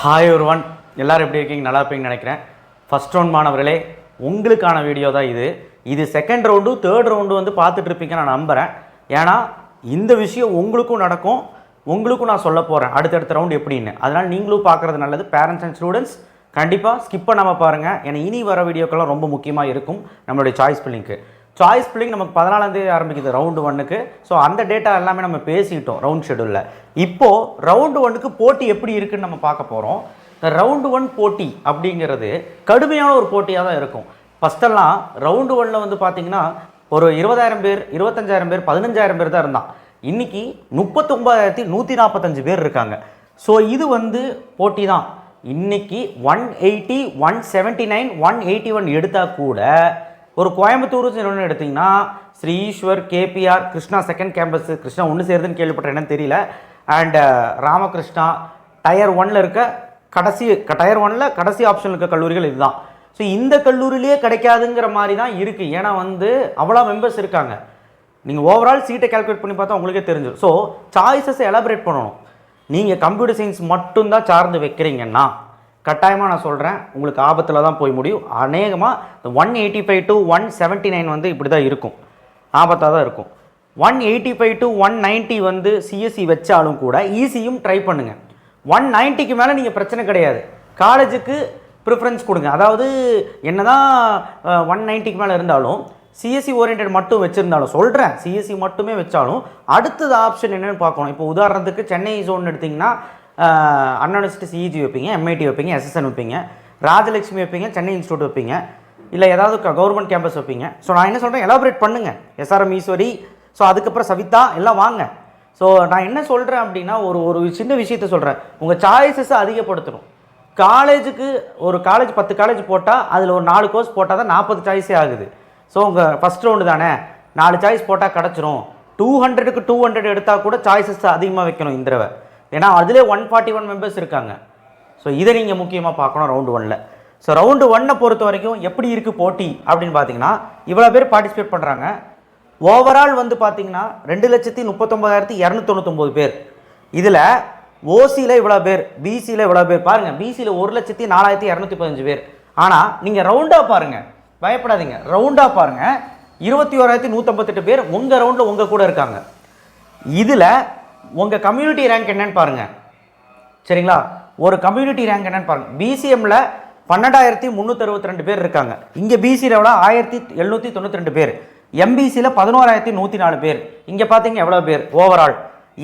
Hi ஒருவன் எல்லோரும் எப்படி இருக்கீங்க? நல்லா இருப்பீங்கன்னு நினைக்கிறேன். ஃபர்ஸ்ட் ரவுண்ட் மாணவர்களே உங்களுக்கான வீடியோ தான் இது. இது செகண்ட் ரவுண்டு தேர்ட் ரவுண்டு வந்து பார்த்துட்ருப்பீங்க நான் நம்புகிறேன் ஏன்னா இந்த விஷயம் உங்களுக்கும் நடக்கும். உங்களுக்கும் நான் சொல்ல போகிறேன் அடுத்தடுத்த ரவுண்டு எப்படின்னு. அதனால் நீங்களும் பார்க்குறது நல்லது. பேரண்ட்ஸ் அண்ட் ஸ்டூடெண்ட்ஸ் கண்டிப்பாக ஸ்கிப் பண்ணாமல் பாருங்கள் ஏன்னா இனி வர வீடியோக்கெல்லாம் ரொம்ப முக்கியமாக இருக்கும். நம்மளுடைய சாய்ஸ் பில்லிங்க்கு சாய்ஸ் பிள்ளைங்க நமக்கு பதினாலாந்தேதி ஆரம்பிக்குது ரவுண்டு ஒன்னுக்கு ஸோ அந்த டேட்டா எல்லாமே நம்ம பேசிக்கிட்டோம் ரவுண்ட் ஷெடியூலில் இப்போது ரவுண்டு ஒன்னுக்கு போட்டி எப்படி இருக்குன்னு நம்ம பார்க்க போகிறோம் இந்த ரவுண்டு ஒன் போட்டி அப்படிங்கிறது கடுமையான ஒரு போட்டியாக தான் இருக்கும். ஃபஸ்ட்டெல்லாம் ரவுண்டு ஒன்னில் வந்து பார்த்தீங்கன்னா ஒரு இருபதாயிரம் பேர் இருபத்தஞ்சாயிரம் பேர் பதினஞ்சாயிரம் பேர் தான் இருந்தான் இன்றைக்கி முப்பத்தொம்பதாயிரத்தி நூற்றி நாற்பத்தஞ்சு பேர் இருக்காங்க. ஸோ இது வந்து போட்டி தான். இன்றைக்கி one eighty one seventy nine one eighty one எடுத்தால் கூட ஒரு கோயம்புத்தூர் நிறுவனம் எடுத்திங்கன்னா Sri Eshwar KPR Krishna second campus Krishna ஒன்று சேருதுன்னு கேள்விப்பட்டேன் என்னன்னு தெரியல. அண்ட் uh, ராமகிருஷ்ணா டயர் ஒன்ல இருக்க கடைசி டயர் ஒனில் கடைசி ஆப்ஷன் இருக்க கல்லூரிகள் இதுதான். ஸோ இந்த கல்லூரியிலேயே கிடைக்காதுங்கிற மாதிரி தான் இருக்குது ஏன்னா வந்து அவ்வளோ மெம்பர்ஸ் இருக்காங்க. நீங்கள் ஓவரால் சீட்டை கால்குலேட் பண்ணி பார்த்தா உங்களுக்கே தெரிஞ்சிடும். ஸோ சாய்ஸஸை எலாபரேட் பண்ணணும். நீங்கள் கம்ப்யூட்டர் சயின்ஸ் மட்டும்தான் சார்ந்து வைக்கிறீங்கன்னா கட்டாயமாக நான் சொல்கிறேன் உங்களுக்கு ஆபத்தில் தான் போய் முடியும். அநேகமாக இந்த one eighty five to one seventy nine வந்து இப்படி தான் இருக்கும். ஆபத்தாக தான் இருக்கும் one eighty five to one ninety வந்து சிஎஸ்சி வச்சாலும் கூட ஈஸியும் ட்ரை பண்ணுங்கள் ஒன் நைன்ட்டிக்கு மேலே நீங்கள் பிரச்சனை கிடையாது. காலேஜுக்கு ப்ரிஃபரன்ஸ் கொடுங்க. அதாவது என்ன தான் ஒன் நைன்ட்டிக்கு மேலே இருந்தாலும் சிஎஸ்சி ஓரியன்ட் மட்டும் வச்சுருந்தாலும் சொல்கிறேன் சிஎஸ்சி மட்டுமே வச்சாலும் அடுத்தது ஆப்ஷன் என்னென்னு பார்க்கணும். இப்போ உதாரணத்துக்கு சென்னை ஜோன் எடுத்திங்கன்னா அன்யூனிவர்சிட்டி சிஇஜி வைப்பீங்க எம்ஐடி வைப்பீங்க எஸ்எஸ்என் வைப்பீங்க ராஜலட்சுமி வைப்பீங்க சென்னை இன்ஸ்டியூட் வைப்பீங்க இல்லை ஏதாவது கவர்மெண்ட் கேம்பஸ் வைப்பீங்க. ஸோ நான் என்ன சொல்கிறேன் எலாபரேட் பண்ணுங்கள் எஸ்ஆர்எம் ஈஸ்வரி ஸோ அதுக்கப்புறம் சவிதா எல்லாம் வாங்க. ஸோ நான் என்ன சொல்கிறேன் அப்படின்னா ஒரு ஒரு சின்ன விஷயத்த சொல்கிறேன் உங்கள் சாய்ஸஸை அதிகப்படுத்தணும். காலேஜுக்கு ஒரு காலேஜ் பத்து காலேஜ் போட்டால் அதில் ஒரு நாலு கோர்ஸ் போட்டால் தான் நாற்பது சாய்ஸே ஆகுது. ஸோ உங்கள் ஃபஸ்ட் ரவுண்டு தானே? நாலு சாய்ஸ் போட்டால் கிடச்சிரும். டூ ஹண்ட்ரடுக்கு டூ ஹண்ட்ரட் எடுத்தால் கூட சாய்ஸஸ் அதிகமாக வைக்கணும் இந்த தடவை ஏன்னா அதிலே ஒன் ஃபார்ட்டி ஒன் மெம்பர்ஸ் இருக்காங்க. ஸோ இதை நீங்கள் முக்கியமாக பார்க்கணும் ரவுண்டு ஒனில் ஸோ ரவுண்டு ஒன்னை பொறுத்த வரைக்கும் எப்படி இருக்குது போட்டி அப்படின்னு பார்த்தீங்கன்னா இவ்வளோ பேர் பார்ட்டிசிபேட் பண்ணுறாங்க ஓவரால் வந்து பார்த்தீங்கன்னா ரெண்டு லட்சத்தி முப்பத்தொம்பதாயிரத்தி இரநூத்தொண்ணூத்தொம்பது பேர். இதில் ஓசியில் இவ்வளோ பேர் பிசியில் இவ்வளோ பேர். பாருங்கள் பிசியில் ஒரு லட்சத்தி நாலாயிரத்தி இரநூத்தி பதினஞ்சு பேர் ஆனால் நீங்கள் ரவுண்டாக பாருங்கள் பயப்படாதீங்க. ரவுண்டாக பாருங்கள் இருபத்தி ஓராயிரத்தி நூற்றம்பத்தெட்டு பேர் உங்கள் ரவுண்டில் உங்கள் கூட இருக்காங்க. இதில் உங்கள் கம்யூனிட்டி ரேங்க் என்னன்னு பாருங்கள் சரிங்களா? ஒரு கம்யூனிட்டி ரேங்க் என்னன்னு பாருங்கள் பிசிஎம்மில் பன்னெண்டாயிரத்தி முந்நூற்றி ரெண்டு பேர் இருக்காங்க. இங்கே பிசியில் எவ்வளோ ஆயிரத்தி எழுநூற்றி தொண்ணூற்றி ரெண்டு பேர். எம்பிசியில் பதினோராயிரத்தி நூற்றி நாலு பேர். இங்கே பார்த்தீங்க எவ்வளோ பேர்? ஓவரால்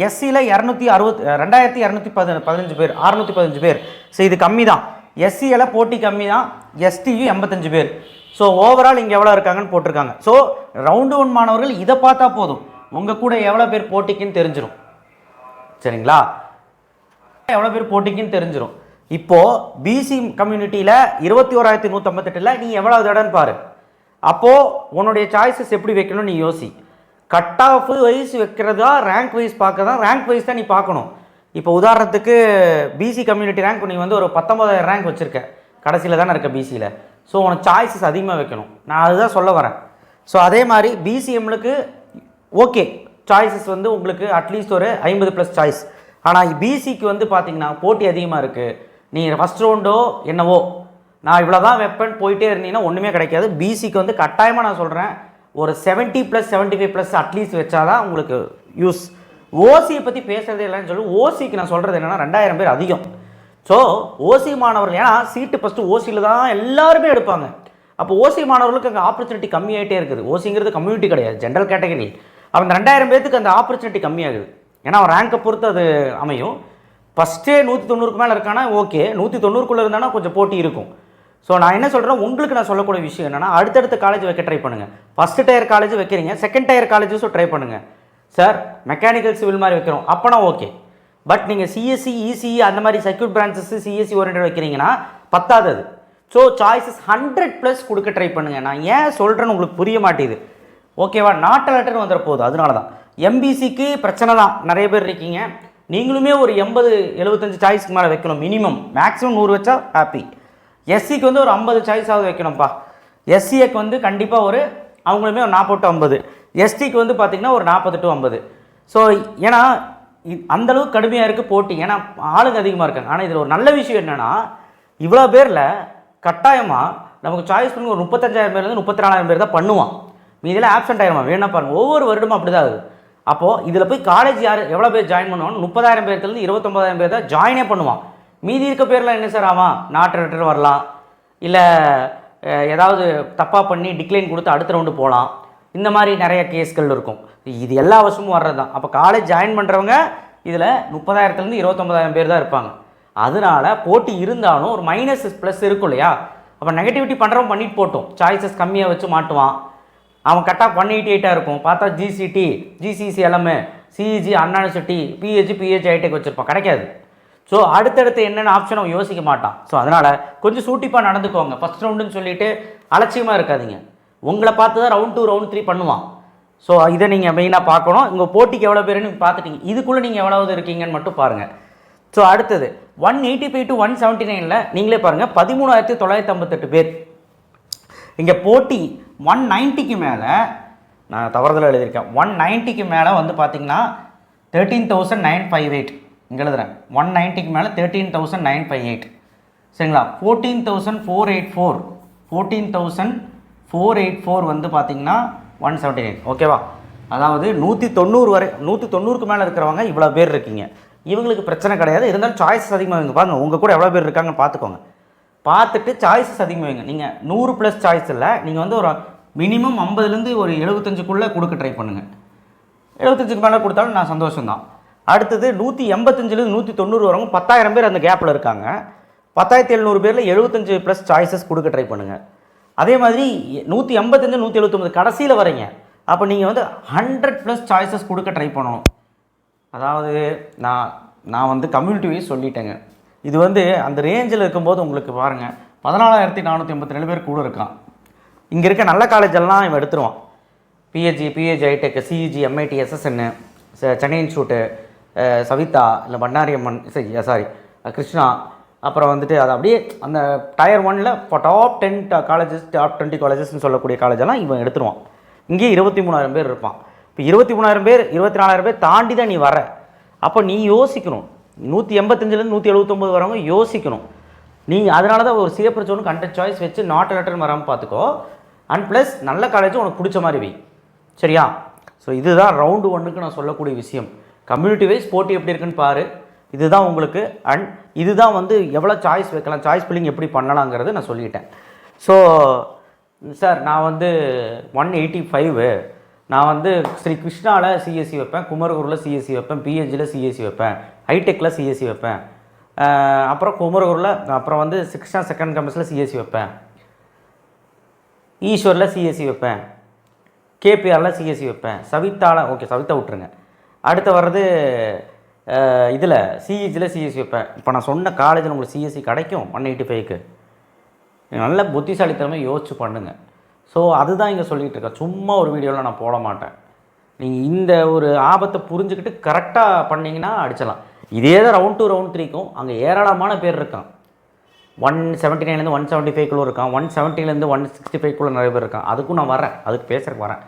எஸ்சியில் இரநூத்தி அறுபத்தி ரெண்டாயிரத்தி இரநூத்தி பதி பதினஞ்சு பேர் அறுநூற்றி பதினஞ்சு பேர். ஸோ இது கம்மி தான் எஸ்சியில் போட்டி கம்மி தான் எஸ்டியும் எண்பத்தஞ்சு பேர். ஸோ ஓவரால் இங்கே எவ்வளோ இருக்காங்கன்னு போட்டிருக்காங்க. ஸோ ரவுண்டு ஒன் மாணவர்கள் இதை பார்த்தா போதும். உங்கள் கூட எவ்வளோ பேர் போட்டிக்குன்னு தெரிஞ்சிடும் சரிங்களா? எவ்வளோ பேர் போட்டிக்குன்னு தெரிஞ்சிடும் இப்போது பிசி கம்யூனிட்டியில் இருபத்தி ஓராயிரத்தி நூற்றம்பத்தெட்டில் நீ எவ்வளோ இடம்னு பாரு. அப்போது உன்னுடைய சாய்ஸஸ் எப்படி வைக்கணும்னு நீ யோசி. கட் ஆஃப் வைஸ் வைக்கிறதா ரேங்க் வைஸ் பார்க்கறதா ரேங்க் வைஸ் தான் நீ பார்க்கணும். இப்போ உதாரணத்துக்கு பிசி கம்யூனிட்டி ரேங்க் நீ வந்து ஒரு பத்தொம்பதாயிரம் ரேங்க் வச்சுருக்க. கடைசியில் தானே இருக்க பிசியில் ஸோ உனக்கு சாய்ஸஸ் அதிகமாக வைக்கணும். நான் அதுதான் சொல்ல வரேன். ஸோ அதே மாதிரி பிசிஎம்லுக்கு ஓகே சாய்ஸஸ் வந்து உங்களுக்கு அட்லீஸ்ட் ஒரு ஐம்பது ப்ளஸ் சாய்ஸ் ஆனால் பிசிக்கு வந்து பார்த்தீங்கன்னா போட்டி அதிகமாக இருக்குது நீங்கள் ஃபஸ்ட் ரவுண்டோ என்னவோ நான் இவ்வளோ தான் வெப்பன் போயிட்டே இருந்தீங்கன்னா ஒன்றுமே கிடைக்காது. பிசிக்கு வந்து கட்டாயமாக நான் சொல்கிறேன் ஒரு seventy plus seventy five plus at least வச்சாதான் உங்களுக்கு யூஸ் ஓசியை பற்றி பேசுகிறதே இல்லைன்னு சொல்லி ஓசிக்கு நான் சொல்கிறது என்னென்னா ரெண்டாயிரம் பேர் அதிகம். ஸோ ஓசி மாணவர்கள் ஏன்னா சீட்டு ஃபஸ்ட்டு ஓசியில் தான் எல்லாருமே எடுப்பாங்க. அப்போ ஓசி மாணவர்களுக்கு அங்கே ஆப்பர்ச்சுனிட்டி கம்மியாகிட்டே இருக்குது. ஓசிங்கிறது கம்யூனிட்டி கிடையாது ஜென்ரல் கேட்டகரி அப்போ அந்த ரெண்டாயிரம் பேர்த்துக்கு அந்த ஆப்பர்ச்சுனிட்டி கம்மியாகுது. ஏன்னா அவன் ரேங்கை பொறுத்து அது அமையும். ஃபஸ்ட்டே நூற்றி தொண்ணூறுக்கு மேலே இருக்கானா? ஓகே நூற்றி தொண்ணூறுக்குள்ளே இருந்தானா கொஞ்சம் போட்டி இருக்கும். ஸோ நான் என்ன சொல்கிறேன் உங்களுக்கு நான் சொல்லக்கூடிய விஷயம் என்னென்னா அடுத்தடுத்த காலேஜ் வைக்க ட்ரை பண்ணுங்கள் ஃபஸ்ட்டு டயர் காலேஜ் வைக்கிறீங்க. செகண்ட் டயர் காலேஜஸும் ட்ரை பண்ணுங்கள் சார் மெக்கானிக்கல் சிவில் மாதிரி வைக்கிறோம். அப்போனா ஓகே பட் நீங்கள் சிஎஸ்சி இசிஇ அந்த மாதிரி சர்க்யூட் பிரான்ச்சஸ் சிஎஸ்சி ஓரியன்ட் வைக்கிறீங்கன்னா பத்தாது அது. ஸோ சாய்ஸஸ் ஹண்ட்ரட் ப்ளஸ் கொடுக்க ட்ரை பண்ணுங்கள் நான் ஏன் சொல்கிறேன்னு உங்களுக்கு புரிய மாட்டேது ஓகேவா? நாட்டு லெட்டர் வந்துட போகுது. அதனால தான் எம்பிசிக்கு பிரச்சனை தான். நிறைய பேர் இருக்கீங்க. நீங்களுமே ஒரு எண்பது எழுபத்தஞ்சு சாய்ஸ்க்கு மேலே வைக்கணும். மினிமம் மேக்ஸிமம் நூறு வச்சா ஹாப்பி எஸ்சிக்கு வந்து ஒரு ஐம்பது சாய்ஸாவது வைக்கணும்ப்பா எஸ்சிஏக்கு வந்து கண்டிப்பாக ஒரு அவங்களுமே ஒரு நாற்பது டு ஐம்பது. எஸ்டிக்கு வந்து பார்த்திங்கன்னா ஒரு நாற்பது டு ஐம்பது. ஸோ ஏன்னா அந்தளவுக்கு கடுமையாக இருக்குது போட்டி. ஏன்னா ஆளுங்க அதிகமாக இருக்காங்க. ஆனால் இதில் ஒரு நல்ல விஷயம் என்னென்னா இவ்வளோ பேரில் கட்டாயமாக நமக்கு சாய்ஸ் பண்ணி ஒரு முப்பத்தஞ்சாயிரம் பேர்லேருந்து முப்பத்தி நாலாயிரம் பேர் தான் பண்ணுவான். மீதியில் ஆப்சண்ட் ஆயிருமா வேணா பாருங்க. ஒவ்வொரு வருடமும் அப்படி தான் ஆகுது அப்போது இதில் போய் காலேஜ் யார் எவ்வளோ பேர் ஜாயின் பண்ணுவாங்க முப்பதாயிரம் பேர்த்துலேருந்து இருபத்தொம்பதாயிரம் பேர் தான் ஜாயினே பண்ணுவான். மீதி இருக்க பேர்லாம் என்ன சார் ஆவான்? நாட்டு ரிட்டர் வரலாம். இல்லை ஏதாவது தப்பாக பண்ணி டிக்ளைன் கொடுத்து அடுத்த ரவுண்டு போகலாம் இந்த மாதிரி நிறைய கேஸ்கள் இருக்கும். இது எல்லா வருஷமும் வர்றது தான் அப்போ காலேஜ் ஜாயின் பண்ணுறவங்க இதில் முப்பதாயிரத்துலேருந்து இருபத்தொம்பதாயிரம் பேர் தான் இருப்பாங்க. அதனால போட்டி இருந்தாலும் ஒரு மைனஸ் ப்ளஸ் இருக்கும் இல்லையா? அப்போ நெகட்டிவிட்டி பண்ணுறவன் பண்ணிட்டு போட்டோம். சாய்ஸஸ் கம்மியாக வச்சு மாட்டுவான். அவன் கரெக்டாக ஒன் எயிட்டி எயிட்டாக இருக்கும். பார்த்தா ஜிசிடி ஜிசிசி எல்லாமே CEG Anna university PH PH iTech வச்சுருப்பான். கிடைக்காது. ஸோ அடுத்தடுத்து என்னென்ன ஆப்ஷன் அவன் யோசிக்க மாட்டான். ஸோ அதனால் கொஞ்சம் சூட்டிப்பாக நடந்துக்கோங்க. ஃபஸ்ட் ரவுண்டுன்னு சொல்லிட்டு அலட்சியமாக இருக்காதீங்க. உங்களை பார்த்து தான் ரவுண்ட் டூ ரவுண்ட் த்ரீ பண்ணுவான். ஸோ இதை நீங்கள் மெயினாக பார்க்கணும். உங்கள் போட்டிக்கு எவ்வளோ பேருன்னு பார்த்துட்டீங்க. இதுக்குள்ளே நீங்கள் எவ்வளவு இருக்கீங்கன்னு மட்டும் பாருங்கள் ஸோ அடுத்தது one eighty five to one seventy நைனில் நீங்களே பாருங்கள் பதிமூணாயிரத்தி தொள்ளாயிரத்தி ஐம்பத்தெட்டு பேர். இங்கே போட்டி ஒன் நைன்ட்டிக்கு மேலே நான் தவறுதலாக எழுதியிருக்கேன். ஒன் நைன்ட்டிக்கு மேலே வந்து பார்த்தீங்கன்னா thirteen thousand nine five eight இங்கே எழுதுறேன். ஒன் நைன்ட்டிக்கு மேலே thirteen thousand nine five eight சரிங்களா? Fourteen thousand four eight four fourteen thousand four eight four வந்து பார்த்தீங்கன்னா ஒன் செவன்ட்டி நைன் ஓகேவா அதாவது நூற்றி தொண்ணூறு வரை நூற்றி தொண்ணூறுக்கு மேலே இருக்கிறவங்க இவ்வளோ பேர் இருக்கீங்க. இவங்களுக்கு பிரச்சனை கிடையாது. இருந்தாலும் சாய்ஸஸ் அதிகமாக இவங்க பாருங்கள் உங்கள் கூட எவ்வளோ பேர் இருக்காங்கன்னு பார்த்துக்கோங்க பார்த்துட்டு சாய்ஸஸ் அதிகமாக வைங்க. நீங்கள் நூறு ப்ளஸ் சாய்ஸ் இல்லை நீங்கள் வந்து ஒரு மினிமம் ஐம்பதுலேருந்து ஒரு எழுபத்தஞ்சுக்குள்ளே கொடுக்க ட்ரை பண்ணுங்கள் எழுபத்தஞ்சுக்கு மேலே கொடுத்தாலும் நான் சந்தோஷம்தான். அடுத்தது நூற்றி எண்பத்தஞ்சிலேருந்து நூற்றி தொண்ணூறு வரவங்க பத்தாயிரம் பேர் அந்த கேப்பில் இருக்காங்க. பத்தாயிரத்தி எழுநூறு பேரில் எழுபத்தஞ்சு ப்ளஸ் சாய்ஸஸ் கொடுக்க ட்ரை பண்ணுங்கள் அதே மாதிரி நூற்றி எண்பத்தஞ்சு நூற்றி எழுபத்தொம்பது கடைசியில் வரீங்க. அப்போ நீங்கள் வந்து ஹண்ட்ரட் ப்ளஸ் சாய்ஸஸ் கொடுக்க ட்ரை பண்ணணும். அதாவது நான் நான் வந்து கம்யூனிட்டி வைஸ் சொல்லிட்டேங்க. இது வந்து அந்த ரேஞ்சில் இருக்கும்போது உங்களுக்கு பாருங்கள் பதினாலாயிரத்தி நானூற்றி எண்பத்தி ரெண்டு பேர் கூட இருக்கான். இங்கே இருக்க நல்ல காலேஜ் எல்லாம் இவன் எடுத்துருவான். PHC PH iTech CEG MIT எஸ்எஸ்என்னு Chennai institute Saveetha இல்லை பண்ணாரியம்மன் சரி சாரி கிருஷ்ணா அப்புறம் வந்துட்டு அது அப்படியே அந்த டயர் ஒனில் இப்போ top ten colleges top twenty காலேஜஸ்னு சொல்லக்கூடிய காலேஜெல்லாம் இவன் எடுத்துருவான். இங்கேயே இருபத்தி மூணாயிரம் பேர் இருப்பான். இப்போ இருபத்தி மூணாயிரம் பேர் இருபத்தி நாலாயிரம் பேர் தாண்டி தான் நீ வர அப்போ நீ யோசிக்கணும். நூற்றி எண்பத்தஞ்சிலேருந்து நூற்றி எழுபத்தொம்பது வரவங்க யோசிக்கணும். நீ அதனால தான் ஒரு சிறப்பு ஜோன் கண்டென்ட் சாய்ஸ் வச்சு நாட் லெட்டர் வராமல் பார்த்துக்கோ. அண்ட் ப்ளஸ் நல்ல காலேஜும் உனக்கு பிடிச்ச மாதிரி வை. சரியா? ஸோ இதுதான் ரவுண்டு ஒன்றுக்கு நான் சொல்லக்கூடிய விஷயம். கம்யூனிட்டி வைஸ் போட்டி எப்படி இருக்குன்னு பாரு. இதுதான் உங்களுக்கு அண்ட் இதுதான் வந்து எவ்வளோ சாய்ஸ் வைக்கலாம் சாய்ஸ் பில்லிங் எப்படி பண்ணலாங்கிறது நான் சொல்லிட்டேன். ஸோ சார் நான் வந்து ஒன் எயிட்டி ஃபைவு நான் வந்து ஸ்ரீ கிருஷ்ணாவில் சிஎஸ்சி வைப்பேன் குமரகுரில் சிஎஸ்சி வைப்பேன் பிஹெச்சியில் சிஎஸ்சி வைப்பேன். ஹைடெக்கில் சிஎஸ்சி வைப்பேன். அப்புறம் குமரகுரில் அப்புறம் வந்து சிக்ஸ்டா செகண்ட் கேம்பஸில் சிஎஸ்சி வைப்பேன். ஈஸ்வரில் சிஎஸ்சி வைப்பேன். கேபிஆரில் சிஎஸ்சி வைப்பேன். சவிதாவில் ஓகே சவிதா விட்ருங்க அடுத்து வர்றது இதில் சிஇஜியில் சிஎஸ்சி வைப்பேன். இப்போ நான் சொன்ன காலேஜில் உங்களுக்கு சிஎஸ்சி கிடைக்கும் ஒன் எயிட்டி ஃபைவ்க்கு நல்ல புத்திசாலித்தனமாக யோசிச்சு பண்ணுங்கள் ஸோ அதுதான் இங்கே சொல்லிகிட்டு இருக்கேன். சும்மா ஒரு வீடியோவில் நான் போட மாட்டேன். நீங்கள் இந்த ஒரு ஆபத்தை புரிஞ்சுக்கிட்டு கரெக்டாக பண்ணிங்கன்னா அடிச்சிடலாம். இதே தான் ரவுண்ட் டூ ரவுண்ட் த்ரீக்கும் அங்கே ஏராளமான பேர் இருக்கான். ஒன் செவன்ட்டி நைன்லேருந்து ஒன் செவன்ட்டி ஃபைவ்க்குள்ளே இருக்கான். ஒன் செவன்ட்டிலேருந்து ஒன் சிக்ஸ்டி ஃபைவ்க்குள்ளே நிறைய பேர் இருக்கான். அதுக்கும் நான் வரேன். அதுக்கு பேசுறதுக்கு வரேன்.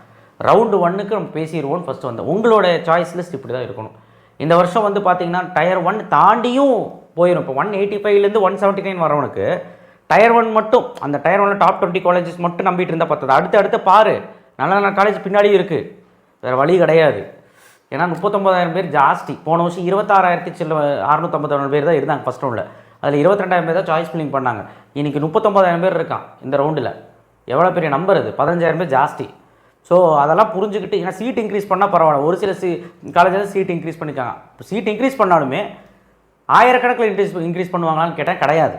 ரவுண்டு ஒன்னுக்கு நம்ம பேசிடுவோம் ஃபஸ்ட்டு வந்து. உங்களோட சாய்ஸ் லிஸ்ட் இப்படி தான் இருக்கணும். இந்த வருஷம் வந்து பார்த்தீங்கன்னா டயர் ஒன் தாண்டியும் போயிடும் இப்போ ஒன் எயிட்டி ஃபைவ்லேருந்து ஒன் செவன்ட்டி நைன் வரவனுக்கு டயர் ஒன் மட்டும் அந்த டயர் ஒன்ல டாப் டுவெண்ட்டி காலேஜஸ் மட்டும் நம்பிட்டு இருந்தால் பார்த்தது அடுத்து அடுத்து பாரு. நல்ல நல்ல காலேஜ் பின்னாடியும் இருக்குது வேறு வழி கிடையாது. ஏன்னா முப்பத்தொம்பதாயிரம் பேர் ஜாஸ்தி. போன வருஷம் இருபத்தாறாயிரத்தி சில அறுநூத்தம்பத்தாயிரம் பேர் தான் இருந்தாங்க ஃபஸ்ட் ரவுண்டில் அதில் இருபத்திரெண்டாயிரம் பேர் தான் சாய்ஸ் ஃபில்லிங் பண்ணாங்க. இன்றைக்கி முப்பத்தொம்பதாயிரம் பேர் இருக்கான் இந்த ரவுண்டில் எவ்வளோ பெரிய நம்பர் அது பதினஞ்சாயிரம் பேர் ஜாஸ்தி. ஸோ அதெல்லாம் புரிஞ்சுக்கிட்டு ஏன்னா சீட் இன்க்ரீஸ் பண்ணால் பரவாயில்ல. ஒரு சில சி காலேஜில் சீட் இன்க்ரீஸ் பண்ணிக்காங்க இப்போ சீட் இன்க்ரீஸ் பண்ணாலுமே ஆயிரக்கணக்கில் இன்க்ரீஸ் இன்க்ரீஸ் பண்ணுவாங்களான்னு கேட்டால் கிடையாது.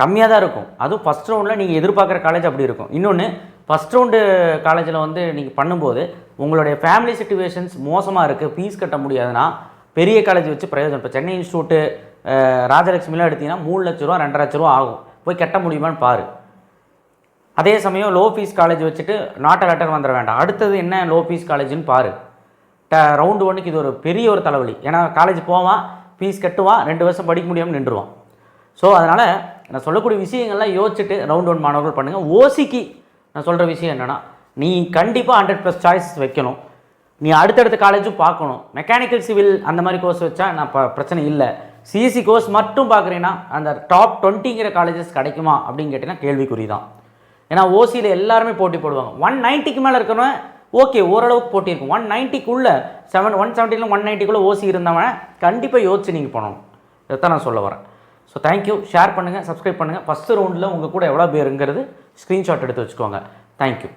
கம்மியாக தான் இருக்கும். அதுவும் ஃபஸ்ட் ரவுண்டில் நீங்கள் எதிர்பார்க்குற காலேஜ் அப்படி இருக்கும். இன்னொன்று ஃபஸ்ட் ரவுண்டு காலேஜில் வந்து நீங்கள் பண்ணும்போது உங்களுடைய ஃபேமிலி சுச்சுவேஷன்ஸ் மோசமாக இருக்குது ஃபீஸ் கட்ட முடியாதுன்னா பெரிய காலேஜ் வச்சு பிரயோஜனம். இப்போ சென்னை இன்ஸ்டியூட்டு ராஜலட்சுமிலாம் எடுத்தீங்கன்னா மூணு லட்ச ரூபா ரெண்டரை லட்ச ரூபா ஆகும். போய் கட்ட முடியுமான்னு பாரு. அதே சமயம் லோ ஃபீஸ் காலேஜ் வச்சுட்டு நாட்டை லெட்டர் வந்துட வேண்டாம். அடுத்தது என்ன லோ ஃபீஸ் காலேஜ்னு பாரு. ட ரவுண்டு ஒன்றுக்கு இது ஒரு பெரிய ஒரு தலைவலி. ஏன்னா காலேஜ் போவான் ஃபீஸ் கட்டுவான் ரெண்டு வருஷம் படிக்க முடியாமல் நின்றுவான் ஸோ அதனால் நான் சொல்லக்கூடிய விஷயங்கள்லாம் யோசிச்சுட்டு ரவுண்ட் ஒன் மாணவர்கள் பண்ணுங்கள் ஓசிக்கு நான் சொல்கிற விஷயம் என்னென்னா நீ கண்டிப்பாக ஹண்ட்ரட் ப்ளஸ் சாய்ஸ் வைக்கணும். நீ அடுத்தடுத்த காலேஜும் பார்க்கணும். மெக்கானிக்கல் சிவில் அந்த மாதிரி கோர்ஸ் வச்சா நான் ப பிரச்சனை இல்லை. சிஎஸ்சி கோர்ஸ் மட்டும் பார்க்குறீங்கன்னா அந்த டாப் டுவெண்ட்டிங்கிற காலேஜஸ் கிடைக்குமா அப்படின்னு கேட்டிங்கன்னா கேள்விக்குறி தான் ஏன்னா ஓசியில் எல்லாருமே போட்டி போடுவாங்க. ஒன் நைன்ட்டிக்கு மேலே இருக்கிறவன் ஓகே ஓரளவுக்கு போட்டி இருக்கும். ஒன் நைன்ட்டிக்குள்ளே செவன் ஒன் செவன்ட்டியில் ஒன் நைன்ட்டிக்குள்ளே ஓசி இருந்தவன் கண்டிப்பாக யோசிச்சு நீங்கள் பண்ணணும் இதைத்தான் நான் சொல்ல வரேன். ஸோ தேங்க்யூ ஷேர் பண்ணுங்கள் சப்ஸ்கிரைப் பண்ணுங்கள் ஃபஸ்ட்டு ரவுண்டில் உங்கள் கூட எவ்வளோ பேருங்கிறது ஸ்க்ரீன்ஷாட் எடுத்து வச்சுக்கோங்க. தேங்க்யூ